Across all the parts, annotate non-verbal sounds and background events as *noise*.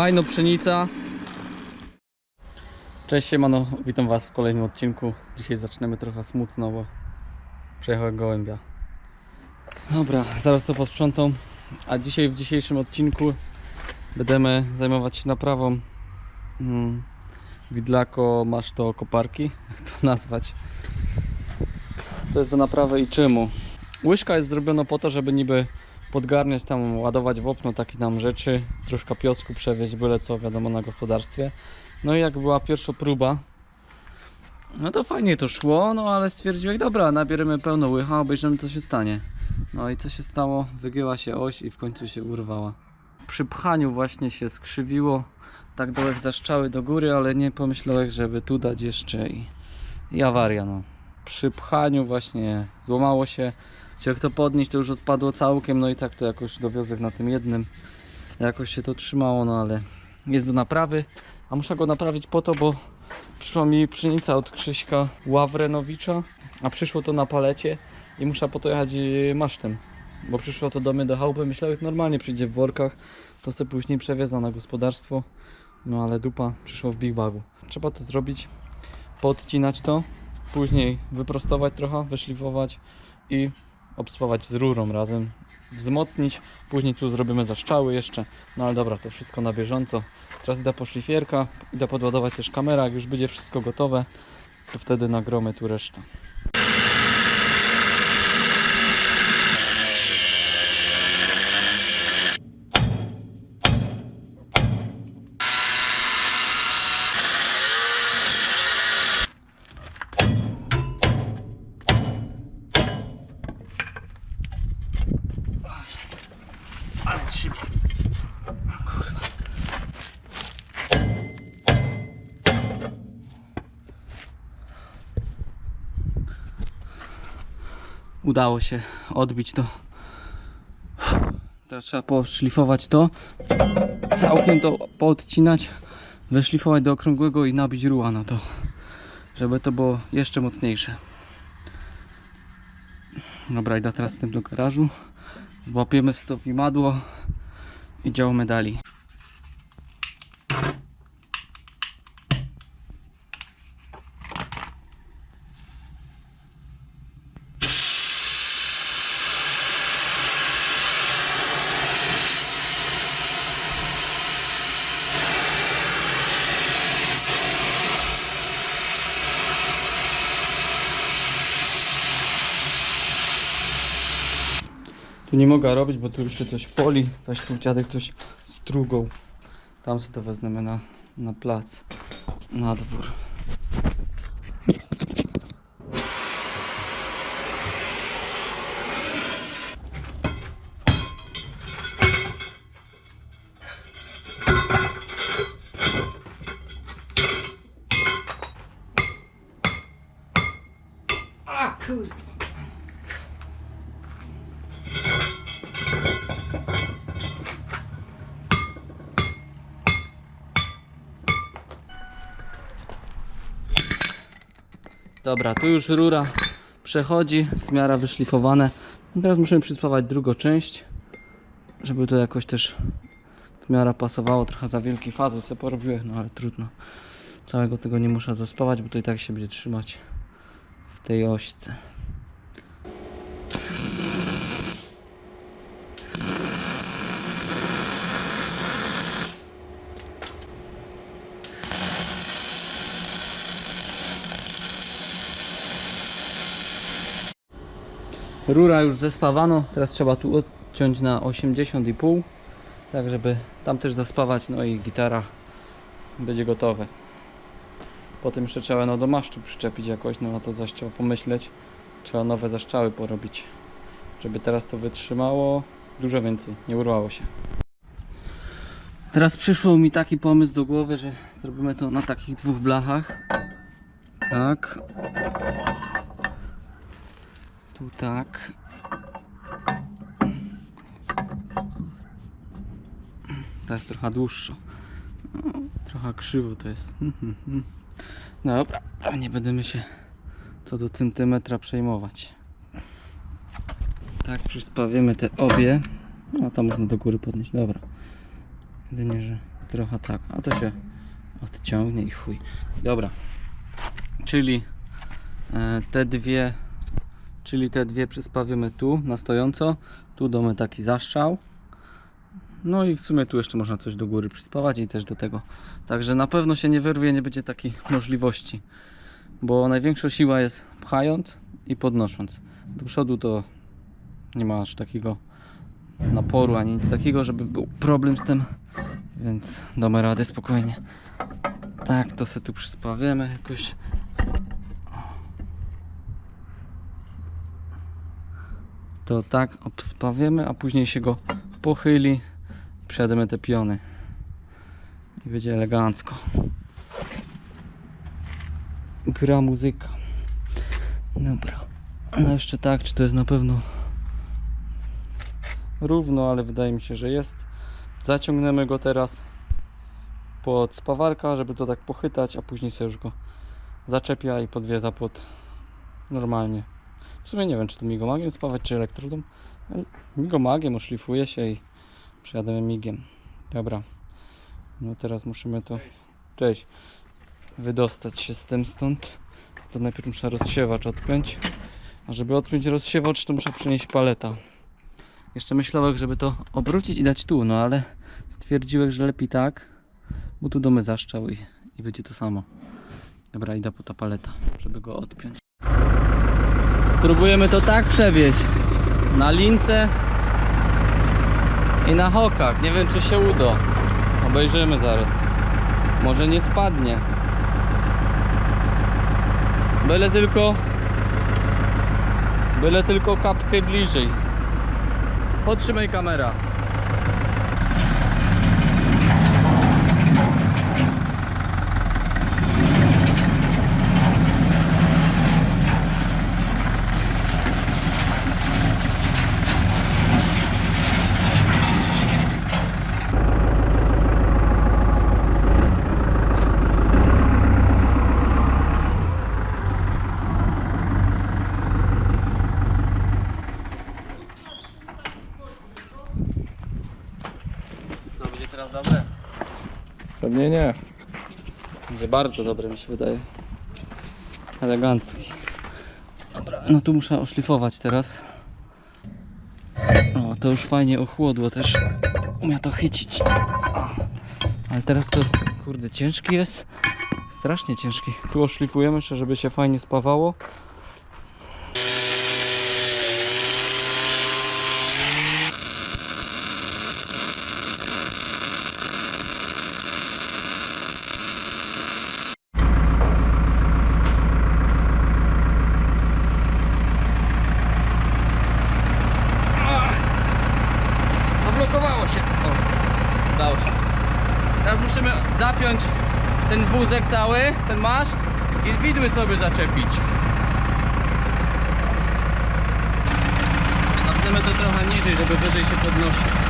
Fajno pszenica. Cześć siemano, witam was w kolejnym odcinku. Dzisiaj zaczniemy trochę smutno, bo przejechałem gołębia. Dobra, zaraz to posprzątam. A dzisiaj w dzisiejszym odcinku będziemy zajmować się naprawą hmm, widlako masz to koparki, jak to *laughs* nazwać. Co jest do naprawy i czemu? Łyżka jest zrobiona po to, żeby niby podgarniać tam, ładować w okno takie tam rzeczy, troszkę piosku przewieźć, byle co wiadomo na gospodarstwie. No i jak była pierwsza próba, no to fajnie to szło, no ale stwierdziłem, dobra, nabierzemy pełno łycha, obejrzymy co się stanie. No i co się stało? Wygięła się oś i w końcu się urwała. Przy pchaniu właśnie się skrzywiło, tak dołek zaszczały do góry, ale nie pomyślałem, żeby tu dać jeszcze i, i awaria no. Przy pchaniu właśnie złamało się, Chciałem to podnieść, to już odpadło całkiem, no i tak to jakoś dowiozek na tym jednym. Jakoś się to trzymało, no ale jest do naprawy. A muszę go naprawić po to, bo przyszła mi pszenica od Krzyśka Ławrenowicza, a przyszło to na palecie i muszę po to jechać y, masztem. Bo przyszło to do mnie do chałupy, myślałem, że normalnie przyjdzie w workach, to sobie później przewiezę na gospodarstwo. No ale dupa przyszło w big bagu. Trzeba to zrobić, podcinać to, później wyprostować trochę, wyszlifować i obspawać z rurą razem, wzmocnić, później tu zrobimy zaszczały jeszcze, no ale dobra, to wszystko na bieżąco. Teraz idę po szlifierka, idę podładować też kamerę, jak już będzie wszystko gotowe, to wtedy nagromy tu resztę. Udało się odbić to. Teraz trzeba poszlifować to. Całkiem to poodcinać. Wyszlifować do okrągłego i nabić ruła na to. Żeby to było jeszcze mocniejsze. Dobra, idę teraz z tym do garażu. Złapiemy sobie to w imadło i działamy dalej. Tu nie mogę robić, bo tu już się coś poli, coś tu dziadek coś strugą. Tam sobie to wezmę na, na plac, na dwór. A kurwa. Dobra, tu już rura przechodzi, w miarę wyszlifowane. Teraz musimy przyspawać drugą część, żeby to jakoś też w miarę pasowało. Trochę za wielkie fazy sobie porobiłem, no ale trudno. Całego tego nie muszę zaspawać, bo to i tak się będzie trzymać w tej ośce. Rura już zespawano, teraz trzeba tu odciąć na 80,5 tak żeby tam też zaspawać, no i gitara będzie gotowe. Potem jeszcze trzeba no do masztu przyczepić jakoś, no na to zaś trzeba pomyśleć. Trzeba nowe zaszczały porobić, żeby teraz to wytrzymało dużo więcej, nie urwało się. Teraz przyszło mi taki pomysł do głowy, że zrobimy to na takich dwóch blachach. Tak. Tu tak. To jest trochę dłuższa. No, trochę krzywo to jest. Dobra, nie będziemy się co do centymetra przejmować. Tak, przyspawiemy te obie. No to można do góry podnieść, dobra. Jedynie, że trochę tak, a to się odciągnie i chuj. Dobra, czyli e, te dwie, czyli te dwie przyspawimy tu na stojąco, tu damy taki zaszczał. No i w sumie tu jeszcze można coś do góry przyspawać i też do tego. Także na pewno się nie wyrwie, nie będzie takiej możliwości. Bo największa siła jest pchając i podnosząc. Do przodu to nie ma aż takiego naporu ani nic takiego, żeby był problem z tym. Więc damy radę spokojnie. Tak, to sobie tu przyspawiamy jakoś. To tak obspawiemy, a później się go pochyli. Przejdziemy te piony. I będzie elegancko. Gra muzyka. Dobra. No jeszcze tak, czy to jest na pewno równo, ale wydaje mi się, że jest. Zaciągnemy go teraz pod spawarka, żeby to tak pochytać, a później sobie już go zaczepia i podwiedza pod normalnie. W sumie nie wiem, czy to migomagiem spawać, czy elektrodą. Migomagiem oszlifuje się i przyjademy migiem. Dobra. No teraz musimy to... Cześć. Wydostać się z tym stąd. To najpierw muszę rozsiewacz odpiąć. A żeby odpiąć rozsiewacz, to muszę przynieść paleta. Jeszcze myślałem, żeby to obrócić i dać tu, no ale stwierdziłem, że lepiej tak, bo tu domy zaszczał i, i będzie to samo. Dobra, idę po ta paleta, żeby go odpiąć. Spróbujemy to tak przewieźć. Na lince i na hokach. Nie wiem, czy się uda. Obejrzymy zaraz. Może nie spadnie. Byle tylko Byle tylko kapkę bliżej. Podtrzymaj kamera. Będzie bardzo dobre mi się wydaje. Elegancki. Dobra, no tu muszę oszlifować teraz. O, to już fajnie ochłodło też. Umie to chycić. Ale teraz to, kurde, ciężki jest. Strasznie ciężki. Tu oszlifujemy jeszcze, żeby się fajnie spawało. Zablokowało się. O, udało się. Teraz ten wózek cały, ten maszt i widły sobie zaczepić. Zapniemy to trochę niżej, żeby wyżej się podnosił.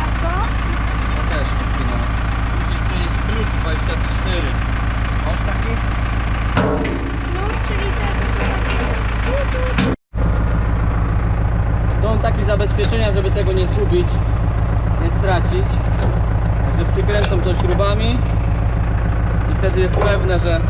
A to? To też odpinamy. Musisz przynieść klucz 24. Masz taki? No, czyli tego. Są takie zabezpieczenia, żeby tego nie zgubić, nie stracić. Także przykręcą to śrubami i wtedy jest pewne, że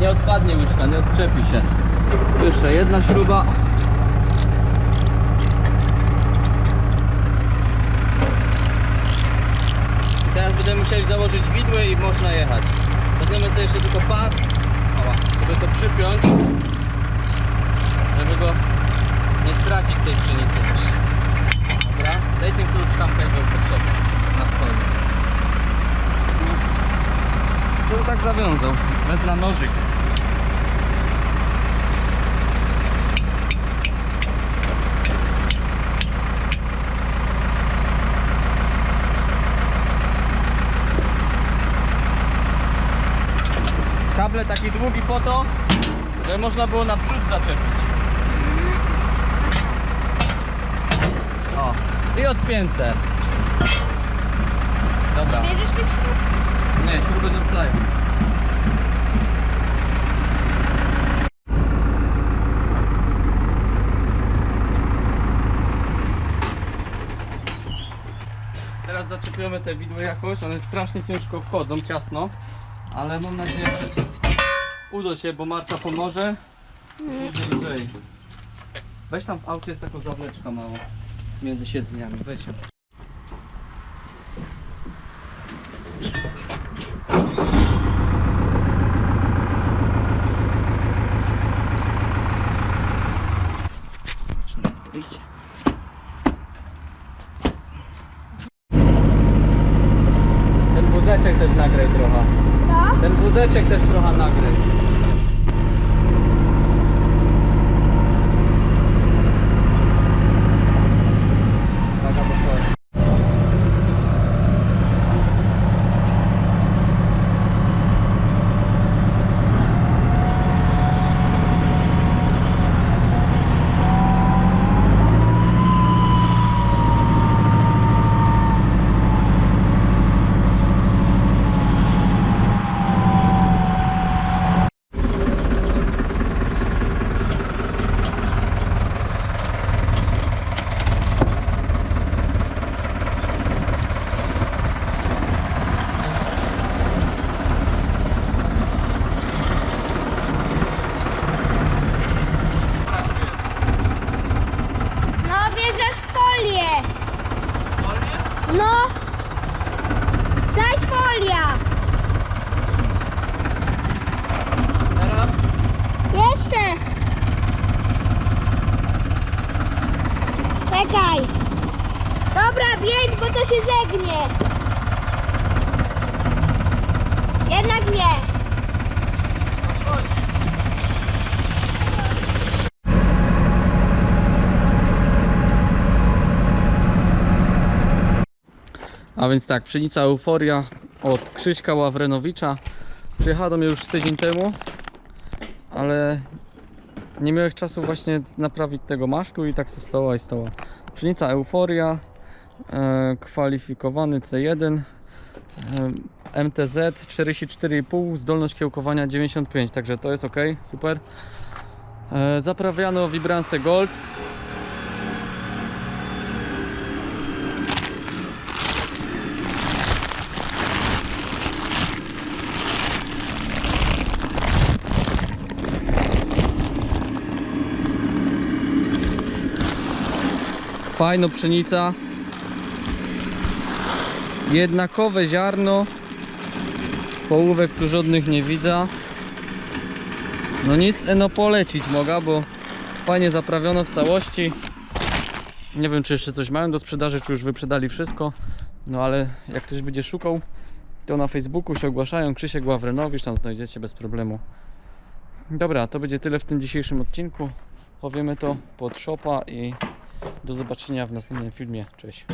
nie odpadnie łyżka, nie odczepi się. Jeszcze jedna śruba. I teraz będziemy musieli założyć widły i można jechać. Weźmiemy sobie jeszcze tylko pas, żeby to przypiąć, żeby go nie stracić tej pszenicy. Dobra, daj ten klucz tam tego potrzebny na stole. To tak zawiązał, bez na nożyk. Kable taki długi po to, żeby można było naprzód zaczepić. O, I odpięte. Dobra. Bierzesz tych śrub? Nie, śruby zostają. Teraz zaczepiamy te widły jakoś, one strasznie ciężko wchodzą, ciasno, ale mam nadzieję, że uda się, bo Marta pomoże. Weź tam w aucie jest taką zawleczka mała między siedzeniami, weź ją. Wyjście. Ten wózeczek też nagraj trochę. Co? Ten wózeczek też trochę nagraj. Uwaga, bo to- No, bierzesz folię. No. Zaś folia. Teraz Jeszcze. Czekaj. Dobra, wiedź, bo to się zegnie. Jednak nie. A więc tak, pszenica Euforia od Krzyśka Ławrenowicza. Przyjechała do mnie już tydzień temu, ale nie miałem czasu właśnie naprawić tego masztu i tak została i stała. Pszenica Euforia, kwalifikowany C1, e, MTZ 44,5, zdolność kiełkowania 95, także to jest ok, super. E, zaprawiano Vibrance Gold. Fajno pszenica. Jednakowe ziarno. Połówek tu żadnych nie widzę. No nic, eno polecić mogę, bo fajnie zaprawiono w całości. Nie wiem, czy jeszcze coś mają do sprzedaży, czy już wyprzedali wszystko. No ale jak ktoś będzie szukał, to na Facebooku się ogłaszają Krzysiek Ławrenowicz, tam znajdziecie bez problemu. Dobra, to będzie tyle w tym dzisiejszym odcinku. Powiemy to pod shopa i do zobaczenia w następnym filmie. Cześć.